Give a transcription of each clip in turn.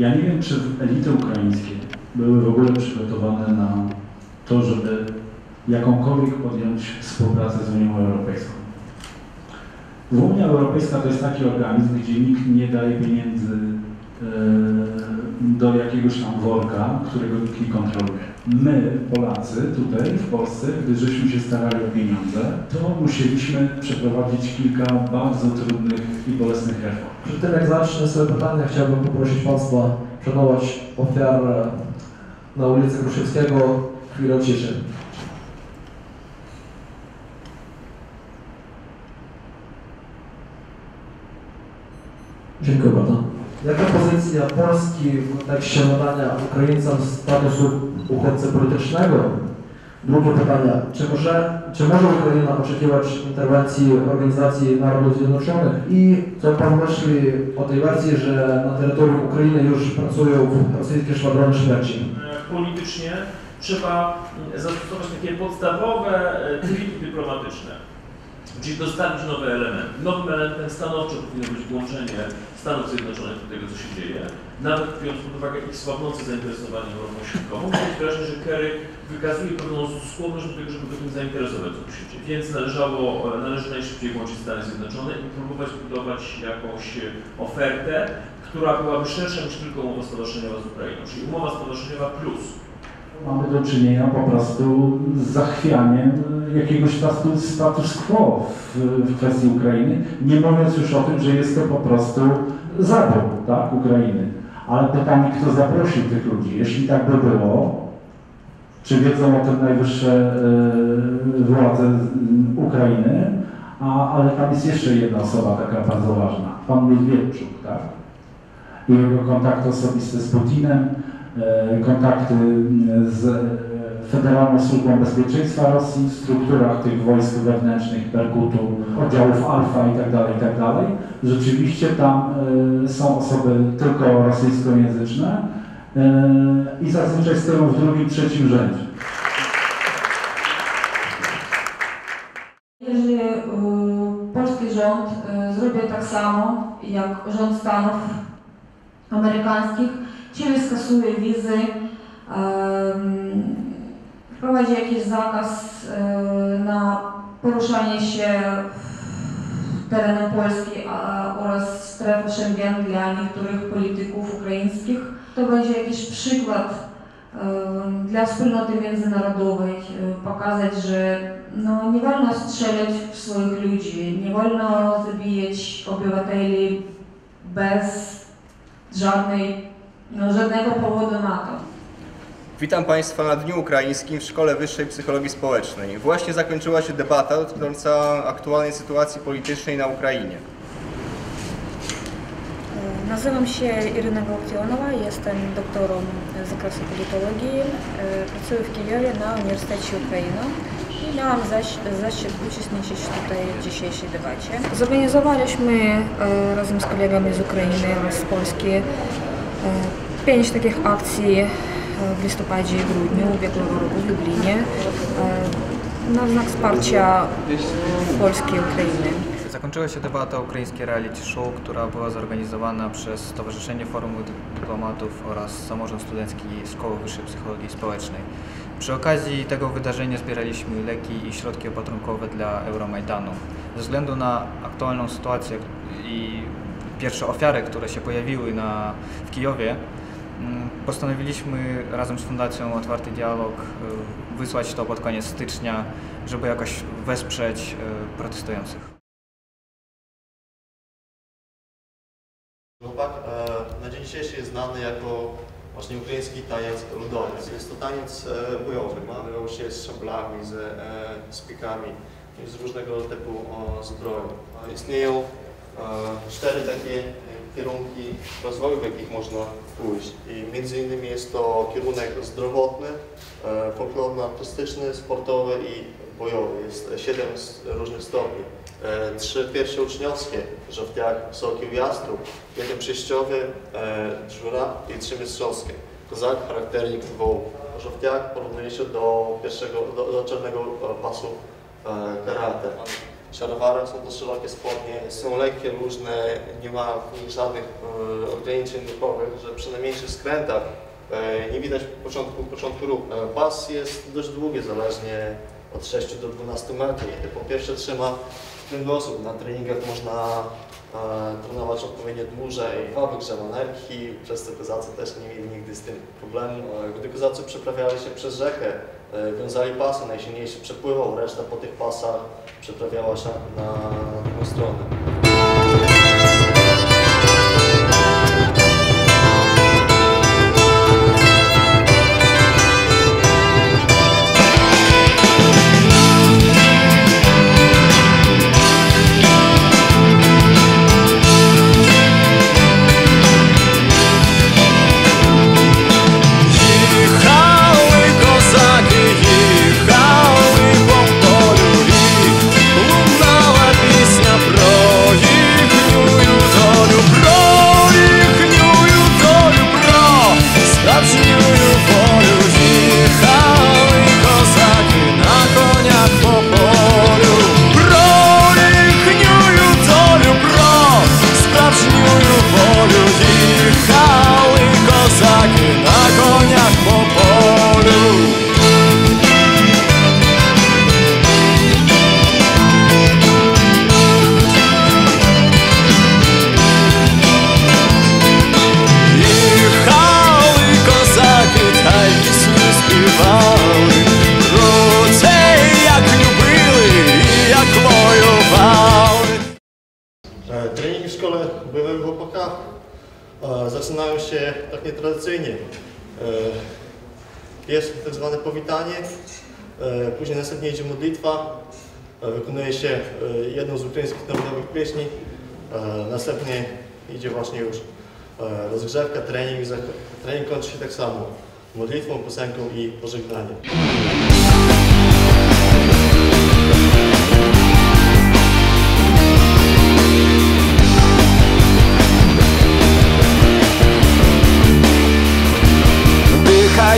Ja nie wiem, czy elity ukraińskie były w ogóle przygotowane na to, żeby jakąkolwiek podjąć współpracę z Unią Europejską. Unia Europejska to jest taki organizm, gdzie nikt nie daje pieniędzy e, do jakiegoś tam worka, którego nikt nie kontroluje. My, Polacy, tutaj w Polsce, gdy żeśmy się starali o pieniądze, to musieliśmy przeprowadzić kilka bardzo trudnych i bolesnych reform. Przed tym jak zacznę swoje pytania, chciałbym poprosić Państwa szanować ofiarę na ulicy Kruszewskiego chwilę ciszy. Dziękuję bardzo. Jaka pozycja Polski w kontekście nadania Ukraińcom statusu uchodźcy politycznego? Drugie pytanie. Czy może, czy może Ukraina oczekiwać interwencji Organizacji Narodów Zjednoczonych? I co Pan myśli o tej wersji, że na terytorium Ukrainy już pracują rosyjskie szwadrony śmierci? politycznie trzeba zastosować takie podstawowe e, triki dyplomatyczne, czyli dostarczyć nowe elementy. Nowym elementem stanowczo powinno być włączenie Stanów Zjednoczonych do tego, co się dzieje, nawet biorąc pod uwagę ich słabnące zainteresowanie Europą Środkową. Mam wrażenie, że Kerry wykazuje pewną skłonność do tego, żeby tym zainteresować, co się dzieje. Więc należało, należy najszybciej włączyć Stany Zjednoczone i próbować budować jakąś ofertę, która byłaby szersza niż tylko umowa stowarzyszeniowa z Ukrainą, czyli umowa stowarzyszeniowa plus. Mamy do czynienia po prostu z zachwianiem jakiegoś status, quo w, w kwestii Ukrainy, nie mówiąc już o tym, że jest to po prostu zabór tak, Ukrainy. Ale pytanie, kto zaprosił tych ludzi? Jeśli tak by było, czy wiedzą o tym najwyższe e, władze Ukrainy? A, ale tam jest jeszcze jedna osoba taka bardzo ważna, pan Miedwiedczuk, tak? I jego kontakty osobiste z Putinem, e, kontakty z e, Federalną Służbą Bezpieczeństwa Rosji, w strukturach tych wojsk wewnętrznych, Berkutu, oddziałów Alfa itd., itd. Rzeczywiście tam e, są osoby tylko rosyjskojęzyczne e, i zazwyczaj stoją w drugim, trzecim rzędzie. Jeżeli polski rząd y, zrobi tak samo jak rząd Stanów Amerykańskich, czyli skasuje wizy, wprowadzi jakiś zakaz na poruszanie się terenem Polski oraz strefy Schengen dla niektórych polityków ukraińskich, to będzie jakiś przykład dla wspólnoty międzynarodowej pokazać, że no, nie wolno strzelać w swoich ludzi, nie wolno zabijać obywateli bez żadnej, no, żadnego powodu na to. Witam Państwa na Dniu Ukraińskim w Szkole Wyższej Psychologii Społecznej. Właśnie zakończyła się debata dotycząca aktualnej sytuacji politycznej na Ukrainie. Nazywam się Iryna Gałktionowa, jestem doktorem z zakresu politologii. E, Pracuję w Kijowie na Uniwersytecie Ukraina i miałam zaś, zaszczyt uczestniczyć tutaj w dzisiejszej debacie. Zorganizowaliśmy e, razem z kolegami z Ukrainy oraz z Polski e, pięć takich akcji e, w listopadzie i grudniu ubiegłego roku w Lublinie e, na znak wsparcia Polski i Ukrainy. Zakończyła się debata ukraińskiej reality show, która była zorganizowana przez Stowarzyszenie Forum Dyplomatów oraz Samorząd Studencki Szkoły Wyższej Psychologii Społecznej. Przy okazji tego wydarzenia zbieraliśmy leki i środki opatrunkowe dla Euromajdanu. Ze względu na aktualną sytuację i pierwsze ofiary, które się pojawiły na, w Kijowie, postanowiliśmy razem z Fundacją Otwarty Dialog y, wysłać to pod koniec stycznia, żeby jakoś wesprzeć y, protestujących. Chłopak e, na dzień dzisiejszy jest znany jako właśnie ukraiński taniec ludowy. Jest to taniec e, bojowy, mawiał się z szablami, z, e, z pikami i z różnego typu. E, Istnieją cztery takie kierunki rozwoju, w jakich można pójść. I między innymi jest to kierunek zdrowotny, e, folklorno-artystyczny, sportowy i bojowy. Jest siedem różnych stopni. E, Trzy pierwsze uczniowskie, żołtiak, sokił, jastrób, jeden przejściowy, e, żura i trzy mistrzowskie. Kozak, charakternik, woł. Żołtiak porównuje się do pierwszego, do, do czarnego e, pasu e, karate. Szarwarach, są to szerokie spodnie, są lekkie, luźne, nie ma w nich żadnych e, ograniczeń ruchowych, że przy najmniejszych skrętach e, nie widać początku, początku ruchu. E, Pas jest dość długi, zależnie od 6 do 12 metrów. Po pierwsze trzyma w ten sposób. Na treningach można e, trenować odpowiednio dłużej. Dwa wygrzewa nerki, przez co też nie mieli nigdy z tym problemu. Gdy kozacy przeprawiali się przez rzekę, wiązali pasy, najsilniejszy przepływał, reszta po tych pasach przeprawiała się na drugą stronę. Zaczynają się tak nietradycyjnie. E, Pierwsze tak zwane powitanie, e, później następnie idzie modlitwa, e, wykonuje się jedną z ukraińskich narodowych pieśni, następnie idzie właśnie już rozgrzewka, trening, trening kończy się tak samo, modlitwą, piosenką i pożegnaniem.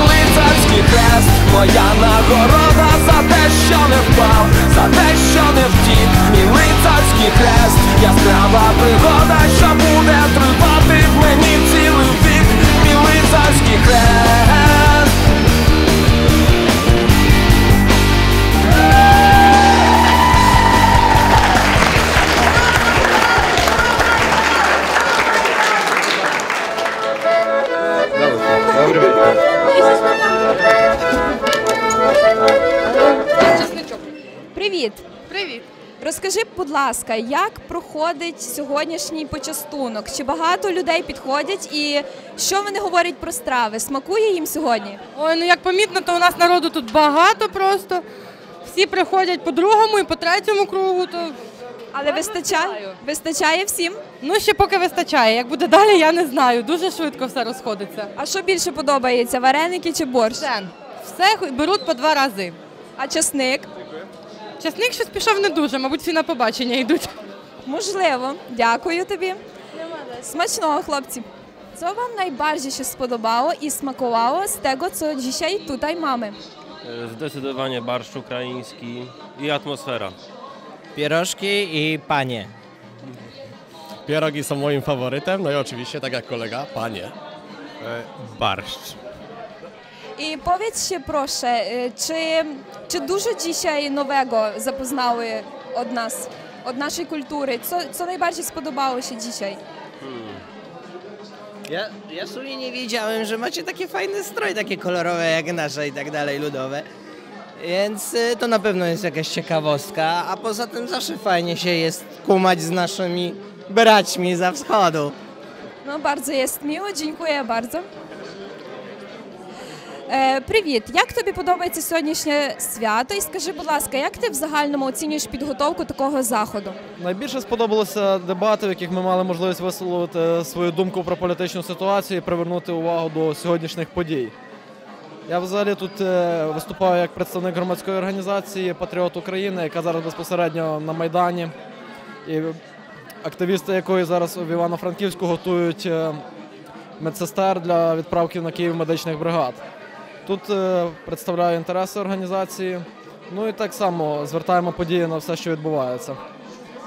Лицарський хрест, моя нагорода за те, що не впав, за те, що не втік, мій лицарський хрест, яскрава пригода, що буде тривати Розкажи, будь ласка, як проходить сьогоднішній почастунок? Чи багато людей підходять і що вони говорять про страви? Смакує їм сьогодні? Ой, ну як помітно, то у нас народу тут багато просто. Всі приходять по другому і по третьому кругу, то Але вистачає? Вистачає всім? ну ще поки вистачає. Як буде далі, я не знаю. Дуже швидко все розходиться. А що більше подобається? Вареники чи борщ? Все, все беруть по два рази. А часник? Часник щось пішов не дуже, мабуть, всі на побачення йдуть. Можливо. Дякую тобі. Смачного, хлопці. Co wam najbardziej się spodobało i smakowało z tego, co dzisiaj tutaj mamy? Zdecydowanie barszcz ukraiński i atmosfera. Pierożki i panie. Pierogi są moim faworytem, no i oczywiście, tak jak kolega, panie. Barszcz. I powiedzcie proszę, y, czy, czy dużo dzisiaj nowego zapoznały od nas, od naszej kultury? Co, co najbardziej spodobało się dzisiaj? Ja, ja w sumie nie wiedziałem, że macie takie fajne stroje, takie kolorowe jak nasze i tak dalej, ludowe. Więc y, to na pewno jest jakaś ciekawostka, a poza tym zawsze fajnie się jest kumać z naszymi braćmi za wschodu. No bardzo jest miło, dziękuję bardzo. Е, Привіт! Як тобі подобається сьогоднішнє свято? І скажи, будь ласка, як ти в загальному оцінюєш підготовку такого заходу? Найбільше сподобалося дебати, в яких ми мали можливість висловити свою думку про політичну ситуацію і привернути увагу до сьогоднішніх подій. Я взагалі тут е, виступаю як представник громадської організації Патріот України, яка зараз безпосередньо на Майдані. І активісти якої зараз в Івано-Франківську готують е, медсестер для відправки на Київ медичних бригад. Тут е, представляю інтереси організації. Ну і так само звертаємо події на все, що відбувається.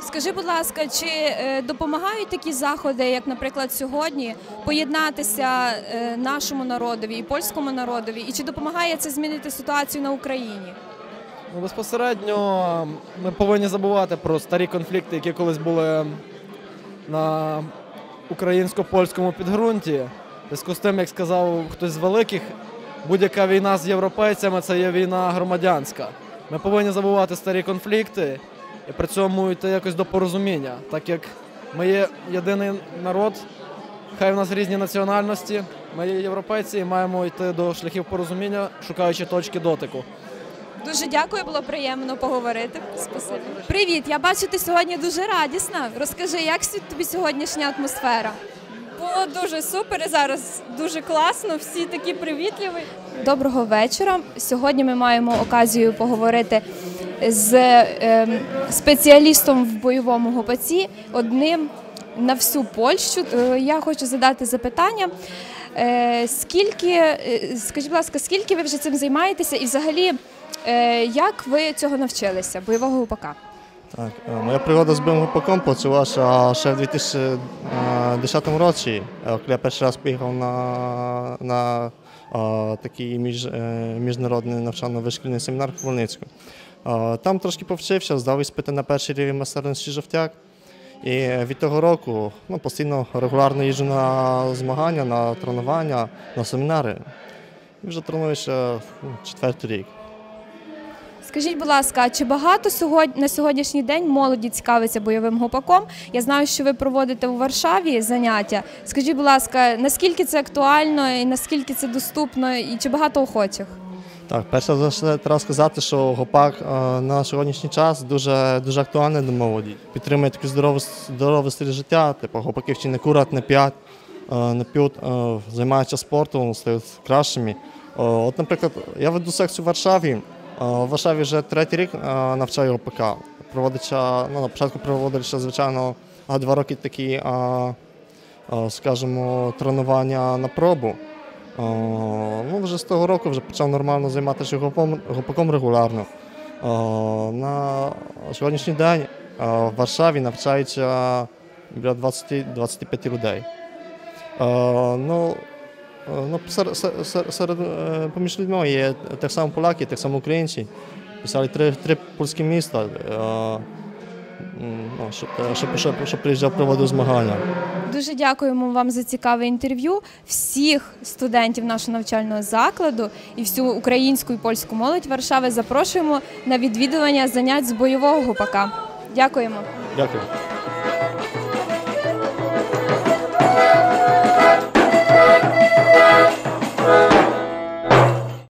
Скажи, будь ласка, чи е, допомагають такі заходи, як, наприклад, сьогодні, поєднатися е, нашому народові і польському народові? І чи допомагає це змінити ситуацію на Україні? Ну, безпосередньо ми повинні забувати про старі конфлікти, які колись були на українсько-польському підґрунті. Зв'язку з тим, як сказав хтось з великих, будь-яка війна з європейцями це є війна громадянська. Ми повинні забувати старі конфлікти і при цьому йти якось до порозуміння, так як ми є єдиний народ, хай в нас різні національності, ми є європейці і маємо йти до шляхів порозуміння, шукаючи точки дотику. Дуже дякую, було приємно поговорити. Спасибі. Привіт, я бачу, ти сьогодні дуже радісна. Розкажи, як тобі сьогоднішня атмосфера? Було дуже супер зараз дуже класно, всі такі привітливі. Доброго вечора. Сьогодні ми маємо оказію поговорити з ем, спеціалістом в бойовому гопаці, одним на всю Польщу. Е, Я хочу задати запитання. Е, Скільки, е, скажіть, будь ласка, скільки ви вже цим займаєтеся, і взагалі, е, як ви цього навчилися, бойового гупака? Так, е, моя пригода з бойовим гупаком почалася ще в 2010 році, е, коли я перший раз поїхав на, на е, такий між, міжнародний навчально-вишкільний семінар в Хмельницьку. Там трошки повчився, здав іспити на перший рівень майстерності жовтяк. І від того року ну, постійно регулярно їжджу на змагання, на тренування, на семінари. І вже тренуюся ну, четвертий рік. Скажіть, будь ласка, чи багато сьогодні на сьогоднішній день молоді цікавиться бойовим гопаком? Я знаю, що ви проводите у Варшаві заняття. Скажіть, будь ласка, наскільки це актуально і наскільки це доступно, і чи багато охочих? Так, перше за все треба сказати, що гопак е, на сьогоднішній час дуже, дуже актуальний для молоді. Підтримує такий здоровий, здоровий стиль життя, типу гопаки вчені не курять, не п'ять, е, не п'ють, е, займаються спортом, стають кращими. От, наприклад, я веду секцію в Варшаві. Е, В Варшаві вже третій рік е, навчаю ГПК. Проводиться, ну, на початку проводилися, звичайно, два роки такі, е, скажімо, тренування на пробу. Ну, вже з того року вже почав нормально займатися гопаком, гопаком регулярно. На сьогоднішній день в Варшаві навчається біля 20-25 людей. Ну, е, ну, серед, серед, серед, е, поміж людьми є так само поляки, так само українці. Писали три, три польські міста, е, ну, щоб, щоб, щоб, щоб приїжджав проводив змагання. Дуже дякуємо вам за цікаве інтерв'ю. Всіх студентів нашого навчального закладу і всю українську і польську молодь Варшави запрошуємо на відвідування занять з бойового гупака. Дякуємо. Дякую.